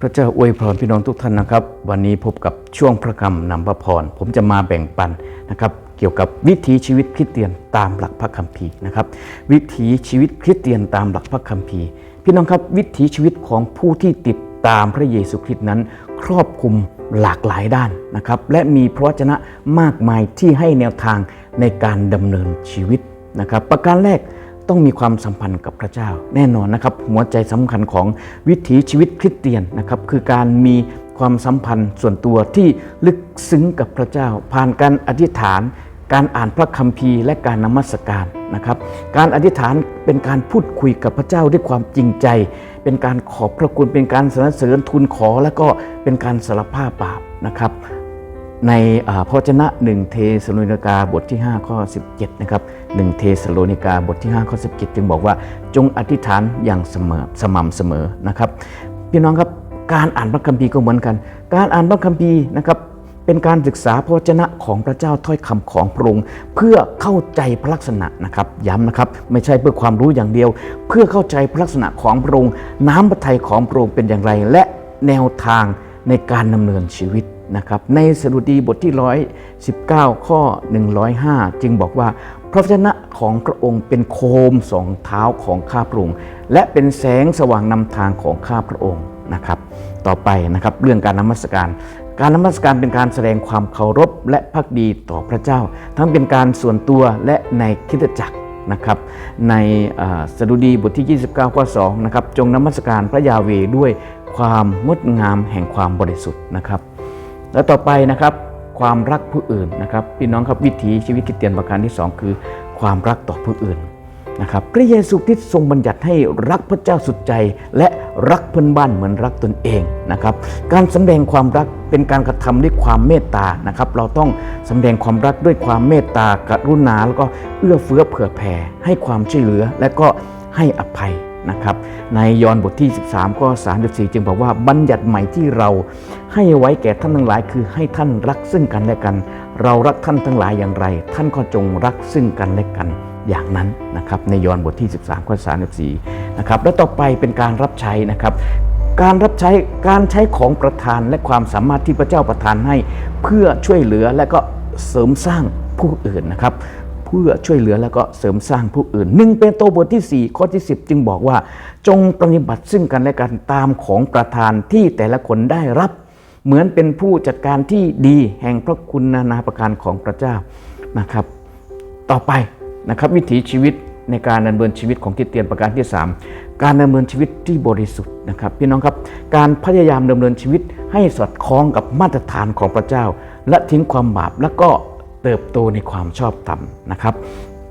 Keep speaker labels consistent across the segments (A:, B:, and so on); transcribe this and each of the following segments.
A: พระเจ้าอวยพรพี่น้องทุกท่านนะครับ วันนี้พบกับช่วงพระคำนำพระพร ผมจะมาแบ่งปันนะครับ เกี่ยวกับวิถีชีวิตคริสเตียนตามหลักพระคัมภีร์นะครับ วิถีชีวิตคริสเตียนตามหลักพระคัมภีร์ พี่น้องครับวิถีชีวิตของผู้ที่ติดตามพระเยซูคริสต์นั้น ครอบคลุมหลากหลายด้านนะครับและมีพระวจนะมากมายที่ให้แนวทาง ในการดำเนินชีวิตนะครับ ประการแรกต้องมีความสัมพันธ์กับพระเจ้า แน่นอนนะครับ หัวใจสำคัญของวิถีชีวิตคริสเตียนนะครับ คือการมีความสัมพันธ์ส่วนตัวที่ลึกซึ้งกับพระเจ้า ผ่านการอธิษฐาน การอ่านพระคัมภีร์ และการนมัสการนะครับ การอธิษฐานเป็นการพูดคุยกับพระเจ้าด้วยความจริงใจ เป็นการขอบพระคุณเป็นการสรรเสริญทูลขอ และก็เป็นการสารภาพบาปนะครับ ในพระวจนะ1เทสโลนิกาบทที่ 5 ข้อ 17 นะครับ1เทสโลนิกาบทที่ 5 ข้อ 17 จึงบอกว่าจงอธิษฐานอย่างเสมอสม่ำเสมอนะครับ พี่น้องครับการอ่านพระคัมภีร์ก็เหมือนกัน การอ่านพระคัมภีร์นะครับเป็นการศึกษาพระวจนะของพระเจ้าถ้อยคำของพระองค์เพื่อเข้าใจพระลักษณะนะครับย้ำนะครับ ไม่ใช่เพื่อความรู้อย่างเดียว เพื่อเข้าใจพระลักษณะของพระองค์น้ำพระทัยของพระองค์เป็นอย่างไร และแนวทางในการดำเนินชีวิต นะครับในสดุดีบทที่ 119 ข้อ 105 จึงบอกว่า พระวจนะของพระองค์เป็นโคมสองเท้าของข้าพระองค์และเป็นแสงสว่างนำทางของข้าพระองค์นะครับ ต่อไปนะครับเรื่องการนมัสการ การนมัสการเป็นการแสดงความเคารพและพักดีต่อพระเจ้า ทั้งเป็นการส่วนตัวและในคริสตจักรนะครับในสดุดีบทที่ 29 ข้อ 2 นะครับ จงนมัสการพระยาเวด้วยความงดงามแห่งความบริสุทธิ์นะครับ แล้วต่อไปนะครับความรักผู้อื่นนะครับพี่น้องครับวิถีชีวิตคริสเตียนประการที่ 2 คือ ความรักต่อผู้อื่นนะครับพระเยซูคริสต์ทรงบัญญัติให้รักพระเจ้าสุดใจ และรักเพื่อนบ้านเหมือนรักตนเองนะครับการสำแดงความรักเป็นการกระทำด้วยความเมตตานะครับเราต้องสำแดงความรักด้วยความเมตตากรุณาแล้วก็เอื้อเฟื้อเผื่อแผ่ให้ความช่วยเหลือ และก็ให้อภัย นะครับในยอห์นบทที่ 13 ข้อ 34 จึงบอกว่าบัญญัติใหม่ที่เราให้ไว้แก่ท่านทั้งหลาย คือให้ท่านรักซึ่งกันและกัน เรารักท่านทั้งหลายอย่างไร ท่านก็จงรักซึ่งกันและกันอย่างนั้นนะครับในยอห์นบทที่ 13 ข้อ 34 นะครับแล้วต่อไปเป็นการรับใช้นะครับการรับใช้การใช้ของประทานและความสามารถที่พระเจ้าประทานให้ เพื่อช่วยเหลือและก็เสริมสร้างผู้อื่นนะครับ พื่อช่วยเหลือแล้วก็เสริมสร้างผู้อื่นหนึ่งเป็นโตบทที่ 4 ข้อที่ 10 จึงบอกว่า จงปฏิบัติซึ่งกันและกันตามของประทานที่แต่ละคนได้รับ เหมือนเป็นผู้จัดการที่ดีแห่งพระคุณนานาประการของพระเจ้านะครับ ต่อไปนะครับวิถีชีวิตในการดำเนินชีวิตของคริสเตียนประการที่ 3 การดำเนินชีวิตที่บริสุทธิ์นะครับพี่น้องครับการพยายามดำเนินชีวิตให้สอดคล้องกับมาตรฐานของพระเจ้า และทิ้งความบาปแล้วก็ เติบโตในความชอบธรรมนะครับ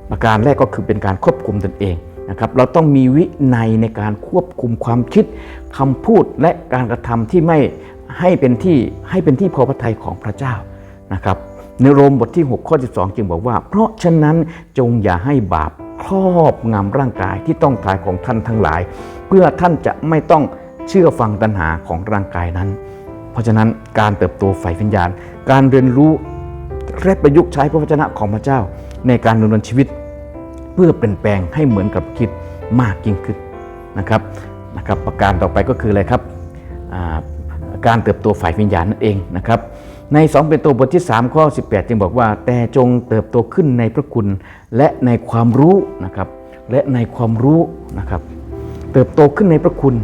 A: ประการแรกก็คือเป็นการควบคุมตนเองนะครับ เราต้องมีวินัยในการควบคุมความคิดคำพูดและการกระทำที่ไม่ให้เป็นที่ให้เป็นที่พอพระทัยของพระเจ้านะครับในโรมบทที่ 6 ข้อ 12 จึงบอกว่า เพราะฉะนั้นจงอย่าให้บาปครอบงำร่างกายที่ต้องถ่ายของท่านทั้งหลาย เพื่อท่านจะไม่ต้องเชื่อฟังตัณหาของร่างกายนั้น เพราะฉะนั้นการเติบโตฝ่ายวิญญาณ การเรียนรู้ และประยุกต์ใช้พระวจนะของพระเจ้า ในการดำเนินชีวิต เพื่อเปลี่ยนแปลงให้เหมือนกับคิดมากยิ่งขึ้นนะครับนะครับ ประการต่อไปก็คืออะไรครับการเติบโตฝ่ายวิญญาณนั่นเองนะครับใน2เป็นตัวบทที่ 3 ข้อ 18 จึงบอกว่า แต่จงเติบโตขึ้นในพระคุณและในความรู้นะครับและในความรู้นะครับเติบโตขึ้นในพระคุณ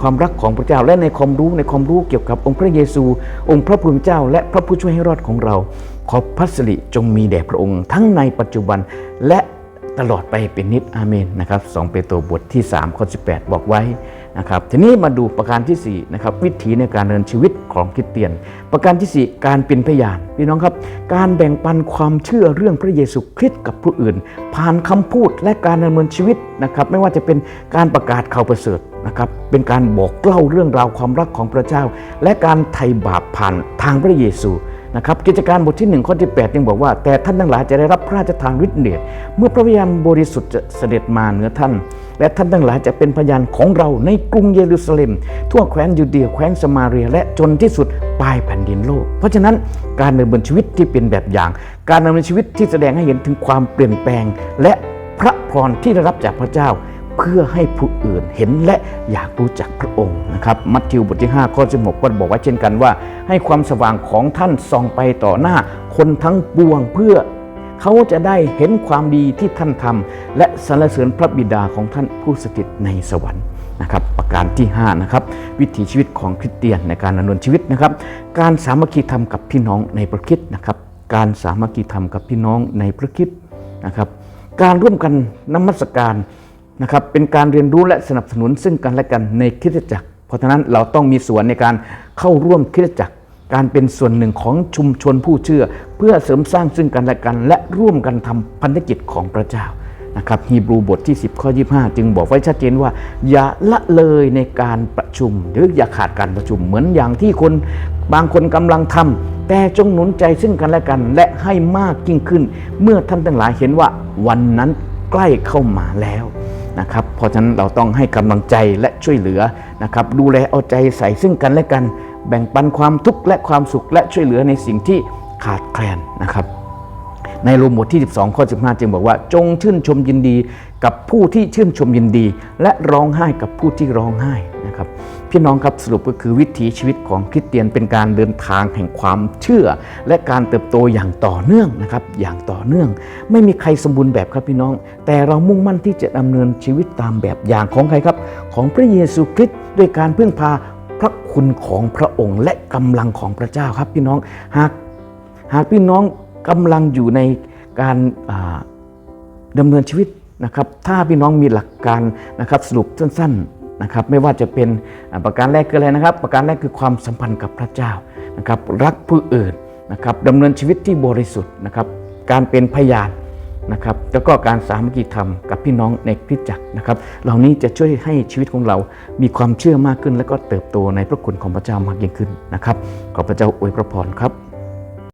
A: ความรักของพระเจ้าและในความรู้ในความรู้เกี่ยวกับองค์พระเยซู องค์พระผู้เป็นเจ้า และพระผู้ช่วยให้รอดของเรา ขอพระสิริจงมีแด่พระองค์ ทั้งในปัจจุบันและตลอดไปเป็นนิจอาเมนนะครับ2เปโตรบทที่3ข้อ18 บอกไว้นะครับทีนี้มาดูประการที่4นะครับวิถีในการดำเนินชีวิตของคริสเตียน ประการที่ 4 การเป็นพยานพี่น้องครับ การแบ่งปันความเชื่อเรื่องพระเยซูคริสต์กับผู้อื่น ผ่านคำพูดและการดำเนินชีวิตนะครับไม่ว่าจะเป็นการประกาศข่าวประเสริฐนะครับเป็นการบอกเล่าเรื่องราวความรักของพระเจ้า และการไถ่บาปผ่านทางพระเยซู นะครับกิจการบทที่1ข้อที่ 8 ยังบอกว่า แต่ท่านทั้งหลายจะได้รับพระราชทานฤทธิ์เดชเมื่อพระวิญญาณบริสุทธิ์จะเสด็จมาเหนือท่าน และท่านทั้งหลายจะเป็นพยานของเราในกรุงเยรูซาเล็ม ทั่วแคว้นยูเดียแคว้นสมาเรียและจนที่สุดปลายแผ่นดินโลก เพราะฉะนั้นการดำเนินชีวิตที่เป็นแบบอย่าง การดำเนินชีวิตที่แสดงให้เห็นถึงความเปลี่ยนแปลง และพระพรที่ได้รับจากพระเจ้า เพื่อให้ผู้อื่นเห็นและอยากรู้จักพระองค์นะครับ มัทธิวบทที่ 5 ข้อ 16 ก็บอกไว้เช่นกันว่า ให้ความสว่างของท่านส่องไปต่อหน้า คนทั้งปวงเพื่อเขาจะได้เห็นความดีที่ท่านทำและสรรเสริญพระบิดาของท่านผู้สถิตในสวรรค์นะครับประการที่5นะครับวิถีชีวิตของคริสเตียนในการดำเนินชีวิตนะครับ การสามัคคีธรรมกับพี่น้องในพระคริสต์นะครับ การสามัคคีธรรมกับพี่น้องในพระคริสต์นะครับ การร่วมกันนมัสการ นะครับเป็นการเรียนรู้และสนับสนุนซึ่งกันและกันในคริสตจักร เพราะฉะนั้นเราต้องมีส่วนในการเข้าร่วมคริสตจักร การเป็นส่วนหนึ่งของชุมชนผู้เชื่อ เพื่อเสริมสร้างซึ่งกันและกัน และร่วมกันทำพันธกิจของพระเจ้านะครับฮีบรูบทที่ 10 ข้อ 25 จึงบอกไว้ชัดเจนว่า อย่าละเลยในการประชุม หรืออย่าขาดการประชุมเหมือนอย่างที่คนบางคนกำลังทำแต่จงหนุนใจซึ่งกันและกัน และให้มากยิ่งขึ้น เมื่อท่านทั้งหลายเห็นว่าวันนั้นใกล้เข้ามาแล้ว นะครับเพราะฉะนั้นเราต้องให้กำลังใจและช่วยเหลือนะครับดูแลเอาใจใส่ซึ่งกันและกัน แบ่งปันความทุกข์และความสุขและช่วยเหลือในสิ่งที่ขาดแคลนนะครับในรูมบทที่ 12 ข้อ 15 จึงบอกว่า จงชื่นชมยินดีกับผู้ที่ชื่นชมยินดี และร้องไห้กับผู้ที่ร้องไห้นะครับ พี่น้องครับสรุปก็คือวิถีชีวิตของคริสเตียนเป็นการเดินทางแห่งความเชื่อ และการเติบโตอย่างต่อเนื่องนะครับ อย่างต่อเนื่อง ไม่มีใครสมบูรณ์แบบครับพี่น้อง แต่เรามุ่งมั่นที่จะดำเนินชีวิตตามแบบอย่างของใครครับ ของพระเยซูคริสต์ด้วยการพึ่งพาพระคุณของพระองค์ และกำลังของพระเจ้าครับพี่น้องหากหากพี่น้องกำลังอยู่ในการอ่าดำเนินชีวิตนะครับ ถ้าพี่น้องมีหลักการนะครับสรุปสั้นๆ นะครับไม่ว่าจะเป็นประการแรกคืออะไรนะครับ ประการแรกคือความสัมพันธ์กับพระเจ้านะครับรักผู้อื่นนะครับดำเนินชีวิตที่บริสุทธิ์นะครับการเป็นพยานนะครับแล้วก็การสามัคคีธรรมกับพี่น้องในคริสตจักรนะครับ เหล่านี้จะช่วยให้ชีวิตของเรามีความเชื่อมากขึ้น และก็เติบโตในพระคุณของพระเจ้ามากยิ่งขึ้นนะครับขอพระเจ้าอวยพระพรครับ